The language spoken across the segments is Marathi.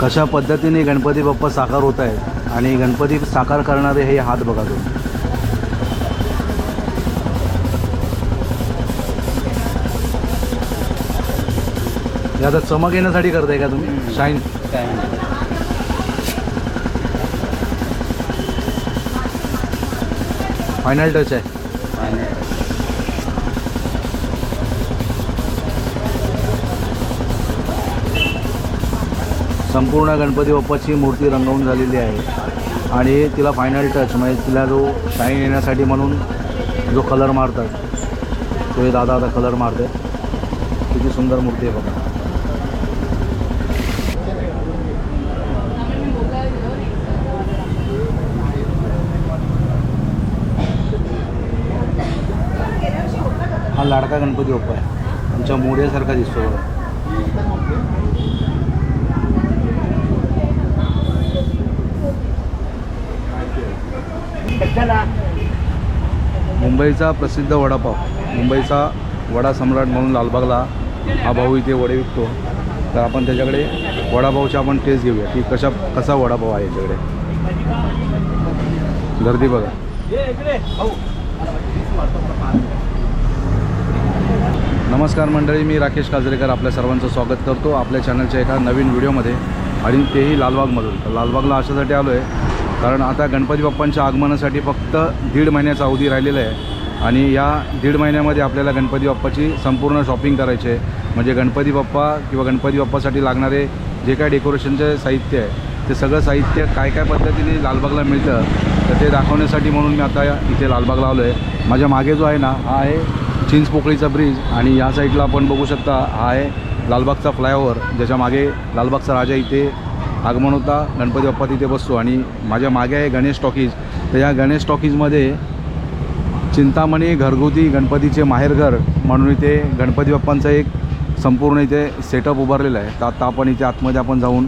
कशा पद्धतीने गणपती बाप्पा साकार होत आहेत आणि गणपती साकार करणारे हे हात बघा तुम्ही. हे आता चमक येण्यासाठी करताय का तुम्ही? शाईन फायनल टच आहे. संपूर्ण गणपती बाप्पाची मूर्ती रंगवून झालेली आहे. आणि तिला फायनल टच म्हणजे तिला जो शाईन येण्यासाठी म्हणून जो कलर मारतात तो हे दादा आता कलर मारते. किती सुंदर मूर्ती आहे बघा. हा लाडका गणपती बाप्पा आहे. आमच्या मोड्यासारखा दिसतो बघा. मुंबईचा प्रसिद्ध वडापाव मुंबईचा वडा सम्राट म्हणून लालबागला हा भाऊ इथे वडे विकतो. तर आपण त्याच्याकडे वडापावची आपण टेस्ट घेऊया की कशा कसा वडापाव आहे याच्याकडे. गर्दी बघा. नमस्कार मंडळी मी राकेश काजरेकर आपल्या सर्वांचं स्वागत करतो आपल्या चॅनलच्या एका नवीन व्हिडिओमध्ये आणि तेही लालबागमधून. तर लालबागला अशासाठी आलो आहे कारण आता गणपती बाप्पांच्या आगमनासाठी फक्त दीड महिन्याचा अवधी राहिलेला आहे. आणि या दीड महिन्यामध्ये आपल्याला गणपती बाप्पाची संपूर्ण शॉपिंग करायची आहे. म्हणजे गणपती बाप्पा किंवा गणपती बाप्पासाठी लागणारे जे काय डेकोरेशनचे साहित्य आहे ते सगळं साहित्य काय काय पद्धतीने लालबागला मिळतं तर ते दाखवण्यासाठी म्हणून मी आता इथे लालबाग लावलो आहे. माझ्या मागे जो आहे ना हा आहे चिंच पोकळीचा ब्रिज आणि या साईडला आपण बघू शकता हा आहे लालबागचा फ्लायओव्हर ज्याच्या मागे लालबागचा राजा इथे आगमन होता गणपती बाप्पा तिथे बसतो आणि माझ्या मागे आहे गणेश टॉकीज. तर या गणेश टॉकीजमध्ये चिंतामणी घरगुती गणपतीचे माहेरघर म्हणून इथे गणपती बाप्पांचा एक संपूर्ण इथे सेटअप उभारलेला आहे. तर आत्ता आपण इथे आतमध्ये आपण जाऊन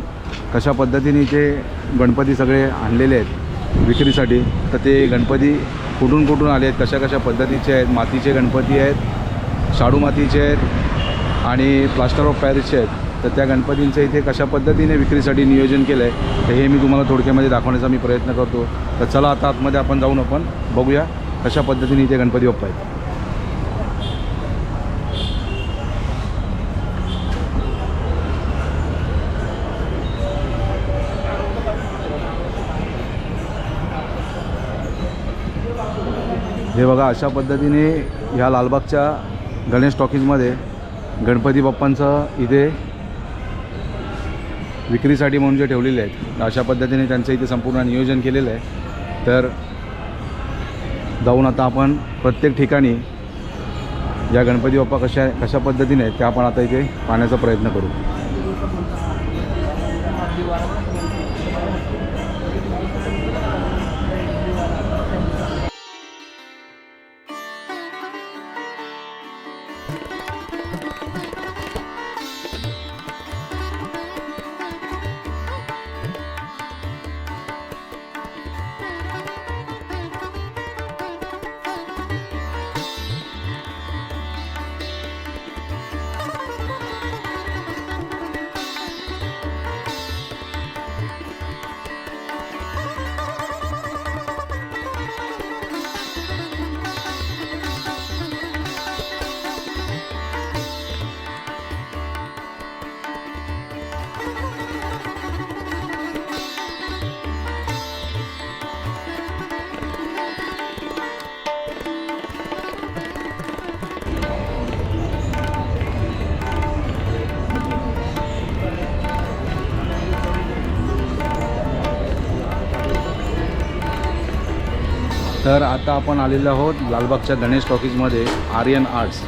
कशा पद्धतीने इथे गणपती सगळे आणलेले आहेत विक्रीसाठी. तर ते गणपती कुठून कुठून आले आहेत कशा कशा पद्धतीचे आहेत मातीचे गणपती आहेत शाडू मातीचे आहेत आणि प्लास्टर ऑफ पॅरिसचे आहेत. तर त्या गणपतींचं इथे कशा पद्धतीने विक्रीसाठी नियोजन केलं आहे तर हे मी तुम्हाला थोडक्यामध्ये दाखवण्याचा मी प्रयत्न करतो. तर चला आता आतमध्ये आपण जाऊन आपण बघूया कशा पद्धतीने इथे गणपती बाप्पा आहेत. हे बघा अशा पद्धतीने ह्या लालबागच्या गणेश टॉकीजमध्ये गणपती बाप्पांचं इथे विक्रीसाठी म्हणून जे ठेवलेले आहेत तर अशा पद्धतीने त्यांचं इथे संपूर्ण नियोजन केलेलं आहे. तर जाऊन आता आपण प्रत्येक ठिकाणी या गणपती बाप्पा कशा कशा पद्धतीने त्या आपण आता इथे पाहण्याचा प्रयत्न करू. तर आता आपण आलेलो आहोत लालबागच्या गणेश टॉकीजमध्ये आर्यन आर्ट्स.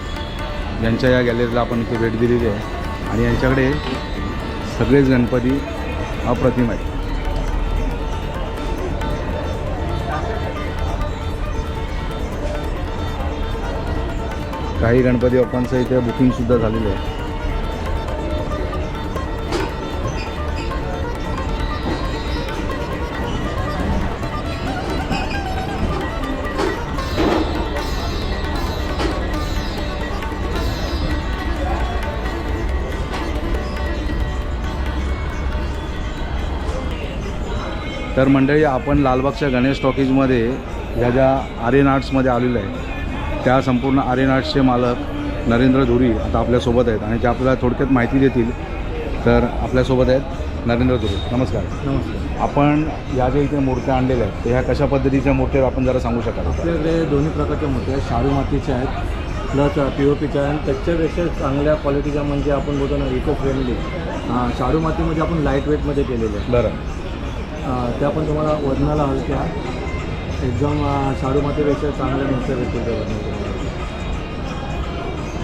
यांच्या या गॅलरीला आपण इथे भेट दिलेली आहे. आणि यांच्याकडे सगळेच गणपती अप्रतिम आहेत. काही गणपती बाप्पांचं इथे बुकिंगसुद्धा झालेलं आहे. तर मंडळी आपण लालबागच्या गणेश टॉकीजमध्ये ह्या ज्या आर्यन आर्ट्समध्ये आलेलो आहे त्या संपूर्ण आर्यन आर्ट्सचे मालक नरेंद्र धुरी आता आपल्यासोबत आहेत आणि ते आपल्याला थोडक्यात माहिती देतील. तर आपल्यासोबत आहेत नरेंद्र धुरी. नमस्कार. नमस्कार. आपण या ज्या इथे मूर्त्या आणलेल्या आहेत ह्या कशा पद्धतीच्या मूर्त्या आपण जरा सांगू शकाल? आपल्याकडे दोन्ही प्रकारच्या मूर्ती आहेत. शाडू मातीच्या आहेत प्लस पी ओ पीच्या आणि त्याच्यापेक्षा चांगल्या क्वालिटीच्या म्हणजे आपण बोलतो ना इको फ्रेंडली शाडू मातीमध्ये आपण लाइट वेटमध्ये केलेले आहे बरं. त्या पण तुम्हाला वजनाला हलक्या. एकदम शाडू मातीपेक्षा चांगल्या मूर्त्या भेटतील त्या वजनाला तुम्हाला.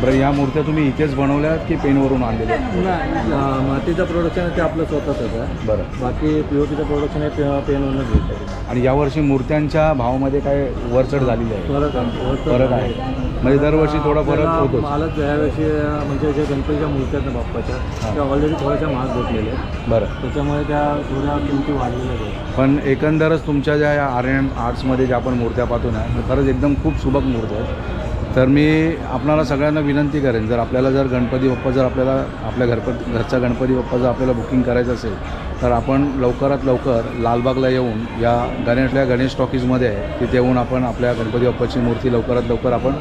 बरं या मूर्त्या तुम्ही इथेच बनवल्यात की पेनवरून आणलेल्या? नाही मातीचं प्रोडक्शन आहे ते आपलं स्वतःच आहे. बरं. बाकी पी ओ पीचं प्रोडक्शन आहे पे पेनवरूनच भेटतं. आणि यावर्षी मूर्त्यांच्या भावामध्ये काय वरचढ झालेली आहे? फरक आहे. म्हणजे दरवर्षी थोडा फरक होतोच. मालच यावर्षी म्हणजे जे गणपतीच्या मूर्त्या आहेत ना बाप्पाच्या. त्या ऑलरेडी थोड्याशा महाग भेटलेल्या आहेत. बरं. त्याच्यामुळे त्या थोड्या किमती वाढलेल्या आहेत. पण एकंदरच तुमच्या ज्या या आर्यन आर्ट्समध्ये ज्या आपण मूर्त्या पाहतो ना खरंच एकदम खूप सुबक मूर्त्या आहेत. तर मी आपणाला सगळ्यांना विनंती करेन जर आपल्याला जर गणपती बाप्पा जर आपल्याला आपल्या घरप घरचा गणपती बाप्पा जर आपल्याला बुकिंग करायचं असेल तर आपण लवकरात लवकर लालबागला येऊन या गणेशल्या गणेश टॉकीजमध्ये आहे तिथे येऊन आपण आपल्या गणपती बाप्पाची मूर्ती लवकरात लवकर आपण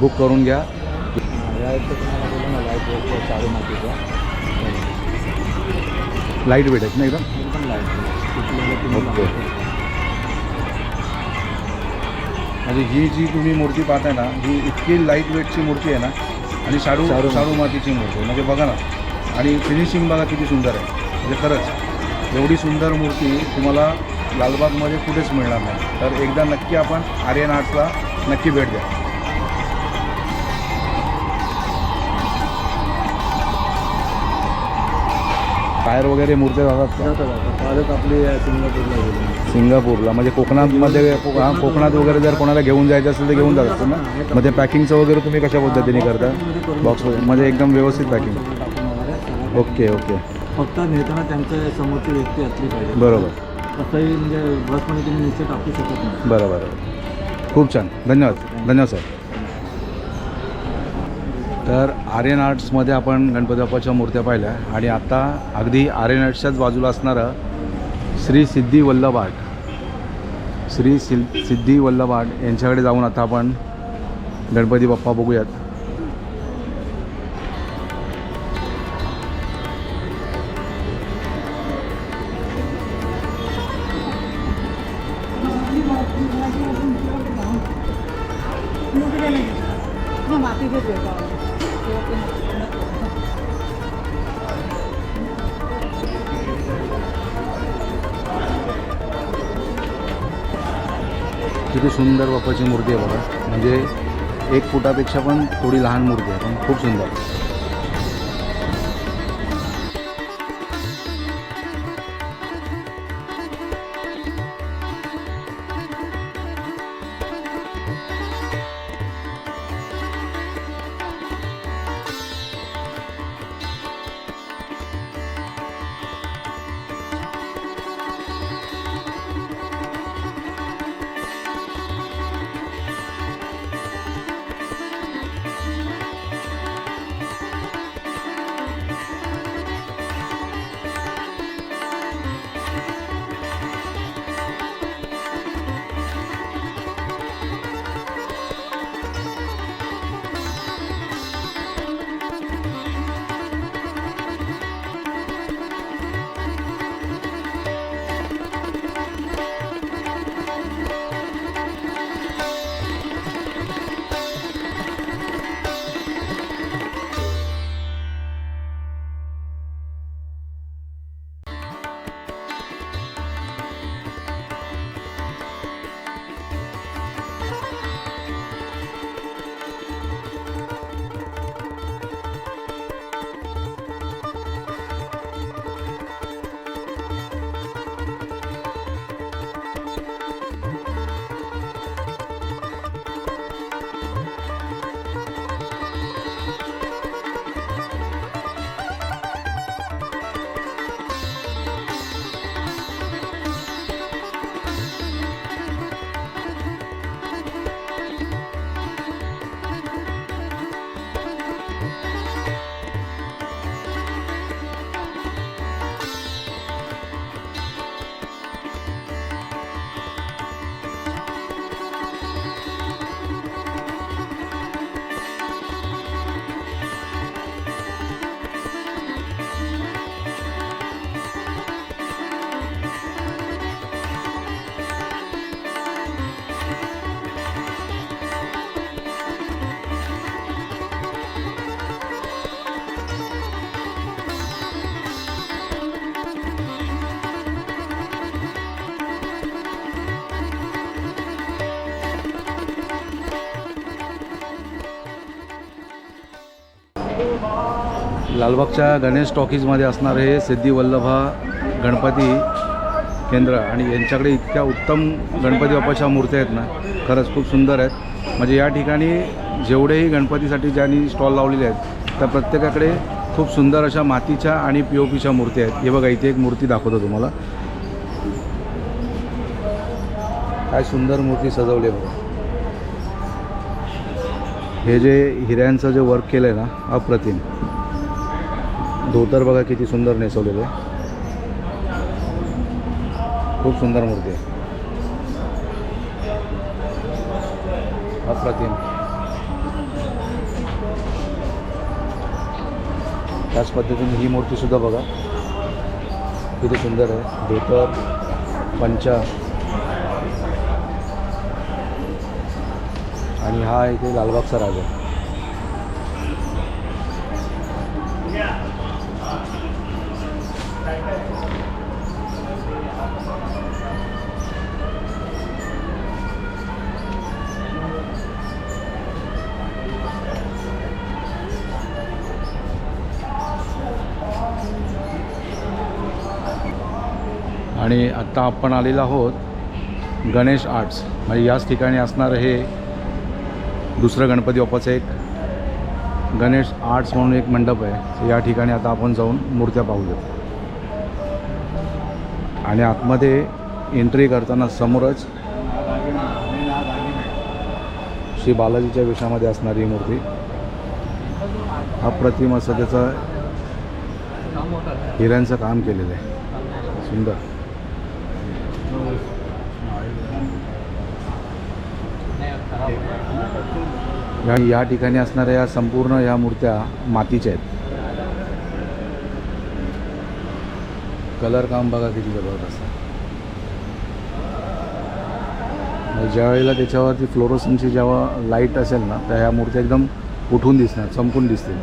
बुक करून घ्या. लाइट वेट चालू मातीचा लाइट वेट आहेत ना एकदम लाइट ओके. म्हणजे ही जी तुम्ही मूर्ती पाहताय ना ही इतकी लाइट वेटची मूर्ती आहे ना आणि शाडू शाडू मातीची मूर्ती. आहे म्हणजे बघा ना आणि फिनिशिंग बघा किती सुंदर आहे. म्हणजे खरंच एवढी सुंदर मूर्ती तुम्हाला लालबागमध्ये कुठेच मिळणार नाही. तर एकदा नक्की आपण आर्यन आर्ट्सला नक्की भेट द्या. टायर वगैरे मूर्त्या जातात का? जातात आता पालक आपली या सिंगापूरला गेली सिंगापूरला. म्हणजे कोकणामध्ये को- हा, कोकणात वगैरे जर कोणाला घेऊन जायचं असेल तर घेऊन जात असतं ना मग ते पॅकिंगचं वगैरे तुम्ही कशा पद्धतीने करता? बॉक्स म्हणजे एकदम व्यवस्थित पॅकिंग टाकून वगैरे. सगळं ओके ओके. फक्त नेताना त्यांच्या समोरची व्यक्ती असली पाहिजे. बरोबर. तसंही म्हणजे बसमध्ये तुम्ही निश्चित टाकू शकत नाही. बरं बरं खूप छान. धन्यवाद. धन्यवाद सर तर आर्यन आर्ट्समध्ये आपण गणपती बाप्पाच्या मूर्त्या पाहिल्या आणि आता अगदी आर्यन आर्ट्सच्याच बाजूला असणारं श्री सिद्धी वल्लभ आर्ट. श्री सि सिद्धी वल्लभ आर्ट यांच्याकडे जाऊन आता आपण गणपती बाप्पा बघूयात. फुटापेक्षा पण थोडी लहान मूर्ती आहे. पण खूप सुंदर. लालबागच्या गणेश टॉकीजमध्ये असणारे हे सिद्धी वल्लभा गणपती केंद्र आणि यांच्याकडे इतक्या उत्तम गणपती बाप्पाच्या मूर्त्या आहेत ना खरंच खूप सुंदर आहेत. म्हणजे या ठिकाणी जेवढेही गणपतीसाठी ज्यांनी स्टॉल लावलेले आहेत त्या प्रत्येकाकडे खूप सुंदर अशा मातीच्या आणि पी ओ पीच्या मूर्ती आहेत. हे बघा इथे एक मूर्ती दाखवतो तुम्हाला. काय सुंदर मूर्ती सजवली आहे बघा. हे जे हिऱ्यांचं जे वर्क केलं आहे ना अप्रतिम. धोतर बघा किती सुंदर नेसवलेलं आहे. खूप सुंदर मूर्ती आहे. अप्रतिम. त्याच पद्धतीने ही मूर्तीसुद्धा बघा. किती सुंदर आहे. धोतर पंचा. आणि हा इथे लालबागचा राजा आणि आत्ता आपण आलेलो आहोत गणेश आर्ट्स. म्हणजे याच ठिकाणी असणारं हे दुसरं गणपती बाप्पाचं एक गणेश आर्ट्स म्हणून एक मंडप आहे. या ठिकाणी आता आपण जाऊन मूर्त्या पाहूयात. आणि आतमध्ये एंट्री करताना समोरच श्री बालाजीच्या वेशामध्ये असणारी ही मूर्ती. अप्रतिम असं त्याचं हिऱ्यांचं काम केलेलं आहे. सुंदर. या या ठिकाणी असणाऱ्या या संपूर्ण या मूर्त्या मातीच्या आहेत. कलर काम बघा किती जबरदस्त म्हणजे ज्या वेळेला त्याच्यावरती फ्लोरोसनची जेव्हा लाइट असेल ना तर ह्या मूर्त्या एकदम उठून दिसणार चमकून दिसतील.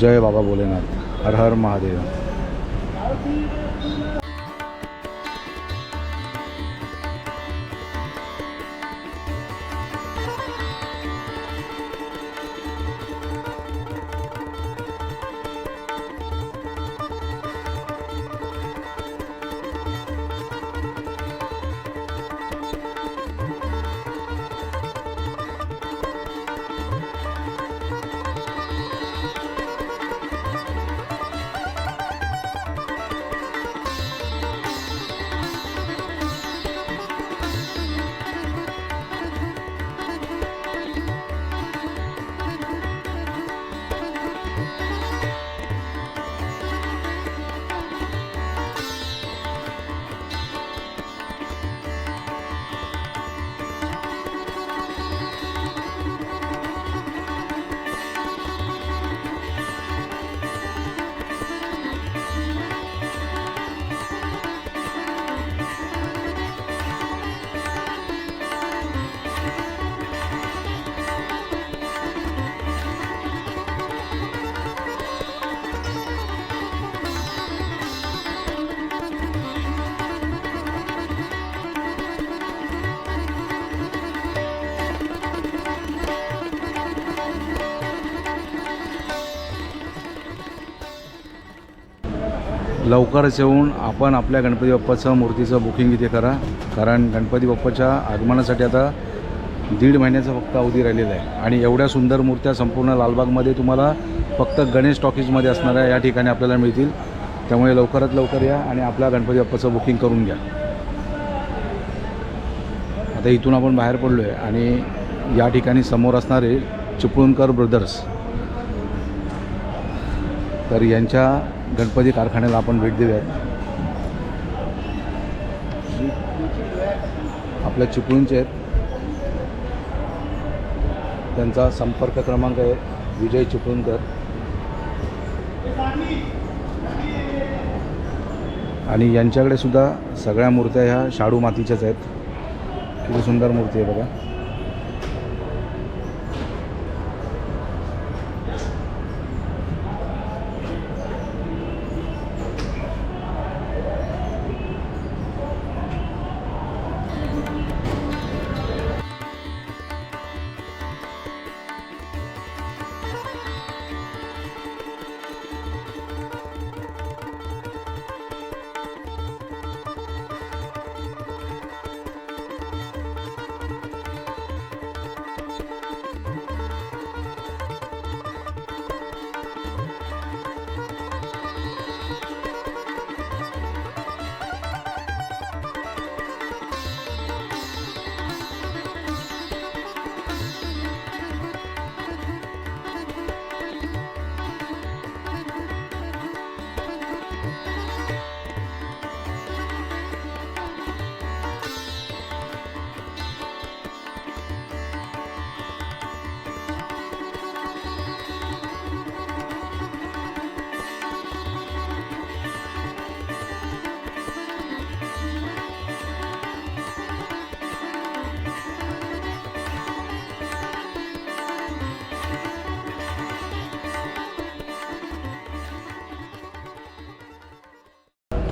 जय बाबा भोलेनाथ. हर हर महादेव. Thank you. लवकरच येऊन आपण आपल्या गणपती बाप्पाचं मूर्तीचं बुकिंग इथे करा. कारण गणपती बाप्पाच्या आगमनासाठी आता दीड महिन्याचा फक्त अवधी राहिलेला आहे. आणि एवढ्या सुंदर मूर्त्या संपूर्ण लालबागमध्ये तुम्हाला फक्त गणेश टॉकीजमध्ये असणाऱ्या या ठिकाणी आपल्याला मिळतील. त्यामुळे लवकरात लवकर या आणि आपल्या गणपती बाप्पाचं बुकिंग करून घ्या. आता इथून आपण बाहेर पडलो आहे आणि या ठिकाणी समोर असणारे चिपळूणकर ब्रदर्स तर यांच्या गणपती कारखान्याला आपण भेट देऊयात. आपल्या चिपळूणचे आहेत. त्यांचा संपर्क क्रमांक आहे विजय चिपळूणकर. आणि यांच्याकडे सुद्धा सगळ्या मूर्त्या ह्या शाडू मातीच्याच आहेत. किती सुंदर मूर्ती आहे बघा.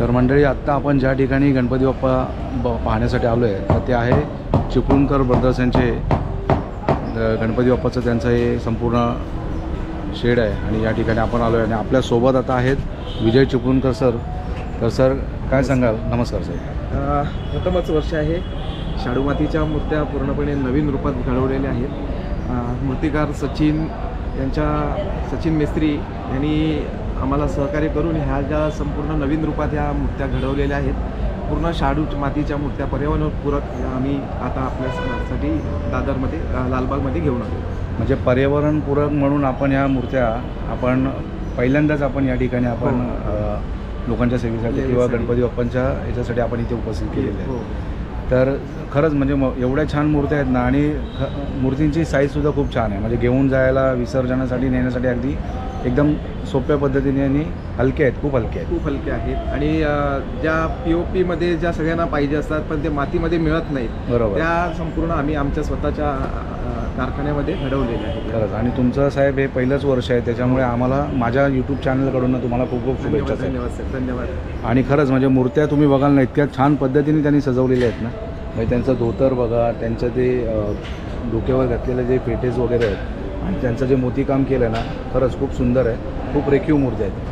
तर मंडळी आत्ता आपण ज्या ठिकाणी गणपती बाप्पा ब पाहण्यासाठी आलो आहे तर ते आहे चिपळूणकर ब्रदर्स यांचे गणपती बाप्पाचं त्यांचं हे संपूर्ण शेड आहे. आणि या ठिकाणी आपण आलो आहे आणि आपल्यासोबत आता आहेत विजय चिपळूणकर सर. तर सर काय सांगाल? नमस्कार सर. प्रथमच वर्ष आहे. शाडूमातीच्या मूर्त्या पूर्णपणे नवीन रूपात घडवलेल्या आहेत. मूर्तिकार सचिन यांच्या सचिन मेस्त्री यांनी आम्हाला सहकार्य करून ह्या ज्या संपूर्ण नवीन रूपात ह्या मूर्त्या घडवलेल्या आहेत पूर्ण शाडू मातीच्या मूर्त्या पर्यावरणपूरक आम्ही आता आपल्यासाठी दादरमध्ये लालबागमध्ये घेऊन आलो. म्हणजे पर्यावरणपूरक म्हणून आपण ह्या मूर्त्या आपण पहिल्यांदाच आपण या ठिकाणी आपण हो. लोकांच्या सेवेसाठी किंवा. गणपती बाप्पांच्या याच्यासाठी आपण इथे उपस्थित केलेले हो. आहेत तर खरंच म्हणजे म एवढ्या छान मूर्त्या आहेत ना आणि ख मूर्तींची साईजसुद्धा खूप छान आहे. म्हणजे घेऊन जायला विसर्जनासाठी नेण्यासाठी अगदी एकदम सोप्या पद्धतीने आणि हलके आहेत खूप हलके आहेत. खूप हलके आहेत. आणि ज्या पी ओ पीमध्ये ज्या सगळ्यांना पाहिजे असतात पण ते मातीमध्ये मिळत नाहीत बरोबर. त्या संपूर्ण आम्ही आमच्या स्वतःच्या कारखान्यामध्ये घडवलेल्या आहेत. खरंच. आणि तुमचं साहेब हे पहिलंच वर्ष आहे त्याच्यामुळे आम्हाला माझ्या यूट्यूब चॅनलकडून तुम्हाला खूप खूप शुभेच्छा धन्यवाद सर. धन्यवाद. आणि खरंच म्हणजे मूर्त्या तुम्ही बघाल ना इतक्या छान पद्धतीने त्यांनी सजवलेल्या आहेत ना. म्हणजे त्यांचं धोतर बघा त्यांचं ते डोक्यावर घातलेले जे पेटेज वगैरे आहेत आणि त्यांचं जे मोतीकाम केलं आहे ना खरंच खूप सुंदर आहे. खूप रेखीव मूर्ती आहेत.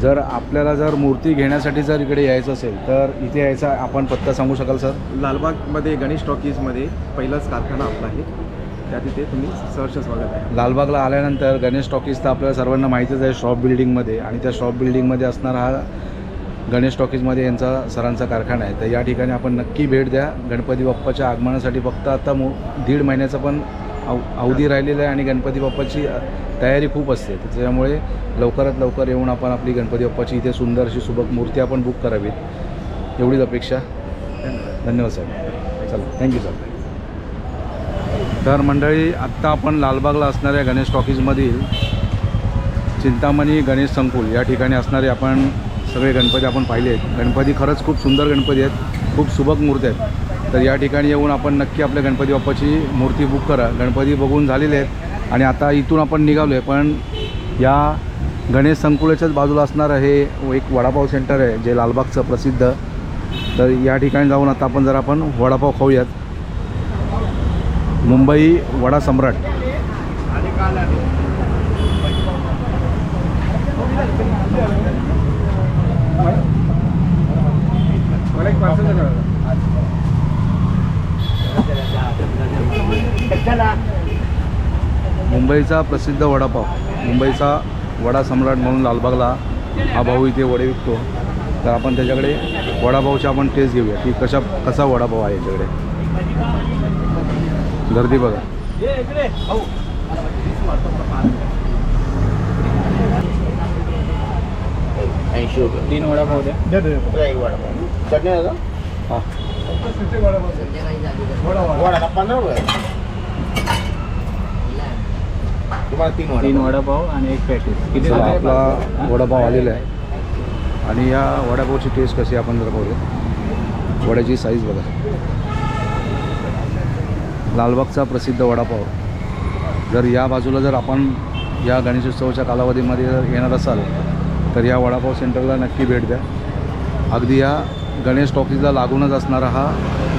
जर आपल्याला जर मूर्ती घेण्यासाठी जर इकडे यायचं असेल तर इथे यायचा आपण पत्ता सांगू शकाल सर? लालबागमध्ये गणेश टॉकीजमध्ये पहिलाच कारखाना आपला आहे. त्या तिथे तुम्ही सहर्ष स्वागत आहे. लालबागला आल्यानंतर गणेश टॉकीज तर आपल्याला सर्वांना माहितीच आहे शॉप बिल्डिंगमध्ये. आणि त्या शॉप बिल्डिंगमध्ये असणारा हा गणेश टॉकीजमध्ये यांचा सरांचा कारखाना आहे. तर या ठिकाणी आपण नक्की भेट द्या. गणपती बाप्पाच्या आगमनासाठी फक्त आता मो दीड महिन्याचा पण अव अवधी राहिलेलं आहे आणि गणपती बाप्पाची तयारी खूप असते. त्याच्यामुळे लवकरात लवकर येऊन आपण आपली गणपती बाप्पाची इथे सुंदर अशी सुबक मूर्ती आपण बुक करावीत. एवढीच अपेक्षा. धन्यवाद साहेब. चला थँक्यू सर तर मंडळी आत्ता आपण लालबागला असणाऱ्या गणेश टॉकीजमधील चिंतामणी गणेश संकुल या ठिकाणी असणारे आपण सगळे गणपती आपण पाहिले आहेत. गणपती खरंच खूप सुंदर गणपती आहेत. खूप सुबक मूर्ती आहेत. तर या ठिकाणी येऊन आपण नक्की आपल्या गणपती बाप्पाची मूर्ती बुक करा. गणपती बघून झालेले आहेत आणि आता इथून आपण निघालो आहे पण या गणेश संकुलाच्याच बाजूला असणारं हे एक वडापाव सेंटर आहे जे लालबागचं प्रसिद्ध. तर या ठिकाणी जाऊन आता आपण जर आपण वडापाव खाऊयात. मुंबई वडा सम्राट. एक मुंबईचा प्रसिद्ध वडापाव. मुंबईचा वडा सम्राट म्हणून लालबागला हा भाऊ इथे वडे विकतो. तर आपण त्याच्याकडे वडापावची आपण टेस्ट घेऊया की कशा कसा वडापाव आहे याच्याकडे. गर्दी बघा. ऐंशी रुपये तीन वडापाव द्या. एक वडापाव. चटणी हा. वडा पंधरा रुपये. तुम्हाला तीन वडा तीन वडापाव आणि एक पॅकेज किती झाले? आपला वडापाव आलेला आहे. आणि या वडापावची टेस्ट कशी आहे आपण जर पाहूया. वड्याची साईज बघा. लालबागचा प्रसिद्ध वडापाव. जर या बाजूला जर आपण या गणेशोत्सवाच्या कालावधीमध्ये जर येणार असाल तर या वडापाव सेंटरला नक्की भेट द्या. अगदी या गणेश टॉकीजला लागूनच असणारा हा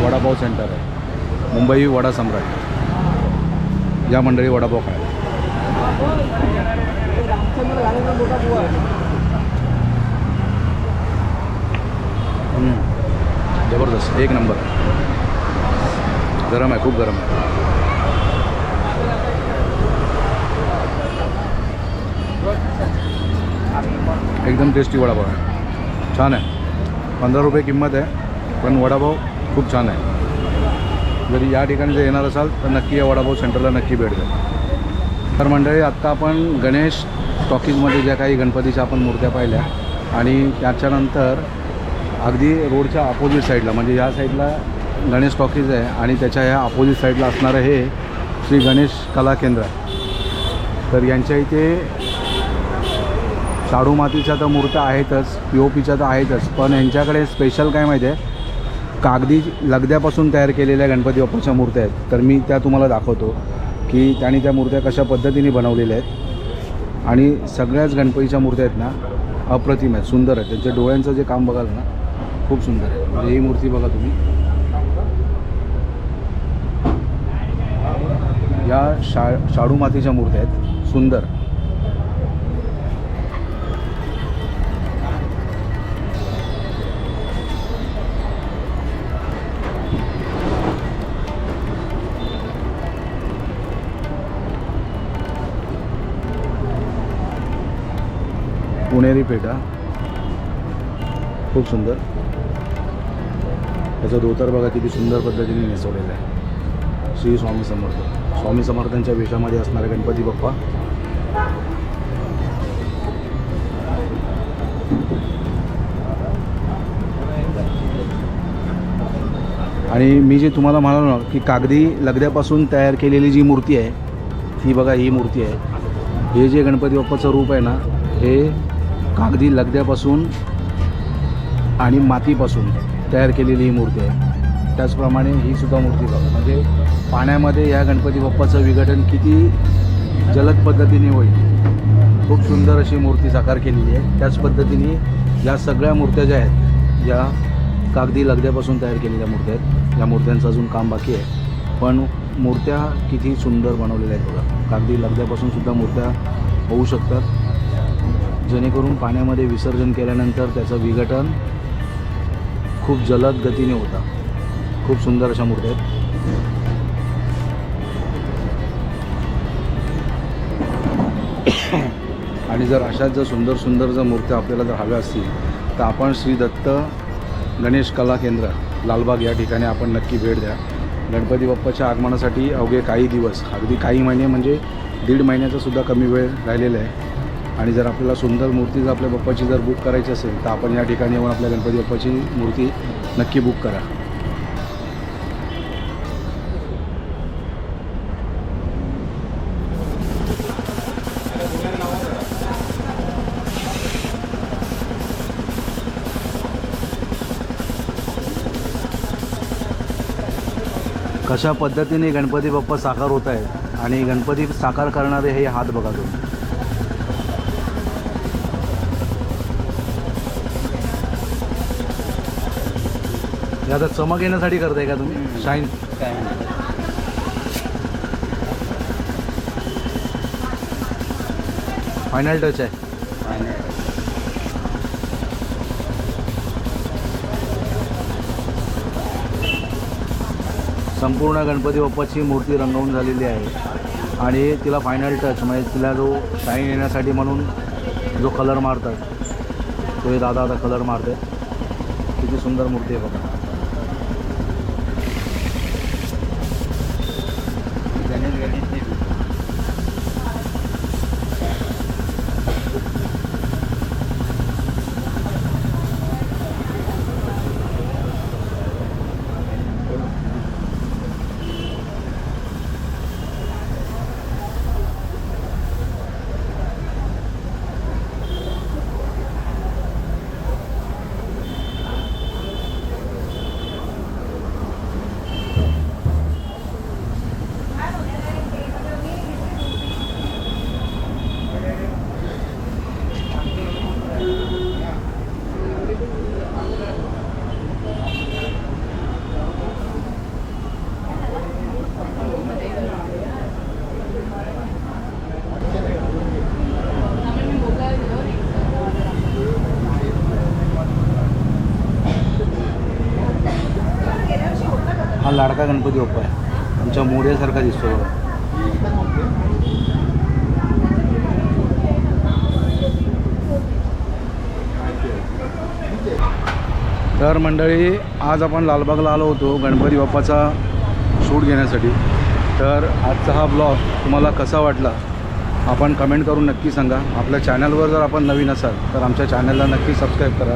वडापाव सेंटर आहे. मुंबई वडा सम्राट. या मंडळी वडापाव खायला. हम्म. ज़बरदस्त, एक नंबर। गरम आहे खूप गरम एकदम टेस्टी वड़ा वडापाव आहे छान आहे पंधरा रुपये किंमत आहे पण वडापाव खूप छान आहे जरी या असाल, तर नक्की या वडापाव सेंटरला नक्की भेट द्या. तर मंडळी आत्ता आपण गणेश टॉकीजमध्ये ज्या काही गणपतीच्या आपण मूर्त्या पाहिल्या आणि त्याच्यानंतर अगदी रोडच्या अपोजिट साईडला म्हणजे या साईडला गणेश टॉकीज आहे आणि त्याच्या ह्या अपोजिट साईडला असणारं हे श्री गणेश कला केंद्र आहे. तर यांच्या इथे शाडू मातीच्या तर मूर्त्या आहेतच पी ओ पीच्या तर आहेतच पण यांच्याकडे स्पेशल काय माहिती आहे? कागदी लगद्यापासून तयार केलेल्या गणपती बाप्पाच्या मूर्त्या आहेत. तर मी त्या तुम्हाला दाखवतो. की त्याने त्या मूर्त्या कशा पद्धतीने बनवलेल्या आहेत. आणि सगळ्याच गणपतीच्या मूर्त्या आहेत ना अप्रतिम आहेत सुंदर आहेत. त्यांच्या डोळ्यांचं जे काम बघाल ना खूप सुंदर आहे म्हणजे ही मूर्ती बघा तुम्ही. या शा शाडू मातीच्या मूर्त्या आहेत. सुंदर. पुणेरी पेठा खूप सुंदर. त्याचं धोतर बघा किती सुंदर पद्धतीने नेसवलेलं आहे. श्री स्वामी समर्थ. स्वामी समर्थांच्या वेशामध्ये असणारे गणपती बाप्पा. आणि मी जे तुम्हाला म्हणालो ना की कागदी लगद्यापासून तयार केलेली जी मूर्ती आहे ती बघा ही मूर्ती आहे. हे जे गणपती बाप्पाचं रूप आहे ना हे कागदी लगद्यापासून आणि मातीपासून तयार केलेली ही मूर्ती आहे. त्याचप्रमाणे ही सुद्धा मूर्ती बघा. म्हणजे पाण्यामध्ये या गणपती बाप्पाचं विघटन किती जलद पद्धतीने होईल. खूप सुंदर अशी मूर्ती साकार केलेली आहे. त्याच पद्धतीने या सगळ्या मूर्त्या ज्या आहेत या कागदी लगद्यापासून तयार केलेल्या मूर्त्या आहेत. या मूर्त्यांचं अजून काम बाकी आहे. पण मूर्त्या किती सुंदर बनवलेल्या आहेत बघा. कागदी लगद्यापासून सुद्धा मूर्त्या होऊ शकतात. जेणेकरून पाण्यामध्ये विसर्जन केल्यानंतर त्याचं विघटन खूप जलद गतीने होतं. खूप सुंदर अशा मूर्त्या आहेत. आणि जर अशाच जर सुंदर सुंदर जर मूर्त्या आपल्याला जर हव्या असतील तर आपण श्री दत्त गणेश कला केंद्र लालबाग या ठिकाणी आपण नक्की भेट द्या. गणपती बाप्पाच्या आगमनासाठी अवघे काही दिवस अगदी काही महिने म्हणजे दीड महिन्याचासुद्धा कमी वेळ राहिलेला आहे. आणि जर आपल्याला सुंदर मूर्ती जर आपल्या बाप्पाची जर बुक करायची असेल तर आपण या ठिकाणी येऊन आपल्या गणपती बाप्पाची मूर्ती नक्की बुक करा. कशा पद्धतीने गणपती बाप्पा साकार होत आहेत आणि गणपती साकार करणारे हे हात बघा तुम्ही. हे आता चमक येण्यासाठी करताय का तुम्ही? शाईन काय फायनल टच आहे. संपूर्ण गणपती बाप्पाची मूर्ती रंगवून झालेली आहे. आणि तिला फायनल टच म्हणजे तिला जो शाईन येण्यासाठी म्हणून जो कलर मारतात तो हे दादा आता कलर मारते किती सुंदर मूर्ती आहे बघा गणेश गणेशची हा लाडका गणपती बाप्पा आहे. आमच्या मोड्यासारखा दिसतो बघा. तर मंडळी आज आपण लालबागला आलो होतो गणपती बाप्पाचा शूट घेण्यासाठी. तर आजचा हा ब्लॉग तुम्हाला कसा वाटला? आपण कमेंट करून नक्की सांगा. आपल्या चॅनलवर जर आपण नवीन असाल तर आमच्या चॅनलला नक्की सबस्क्राईब करा.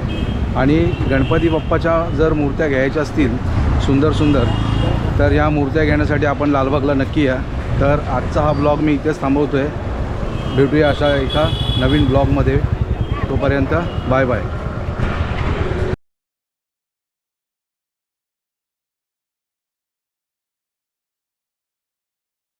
आणि गणपती बाप्पाच्या जर मूर्त्या घ्यायच्या असतील सुंदर सुंदर. तर ह्या मूर्त्या घेण्यासाठी आपण लालबागला नक्की या. तर आजचा हा ब्लॉग मी इथेच थांबवतो आहे भेटूया अशा एका नवीन ब्लॉगमध्ये. तोपर्यंत बाय बाय.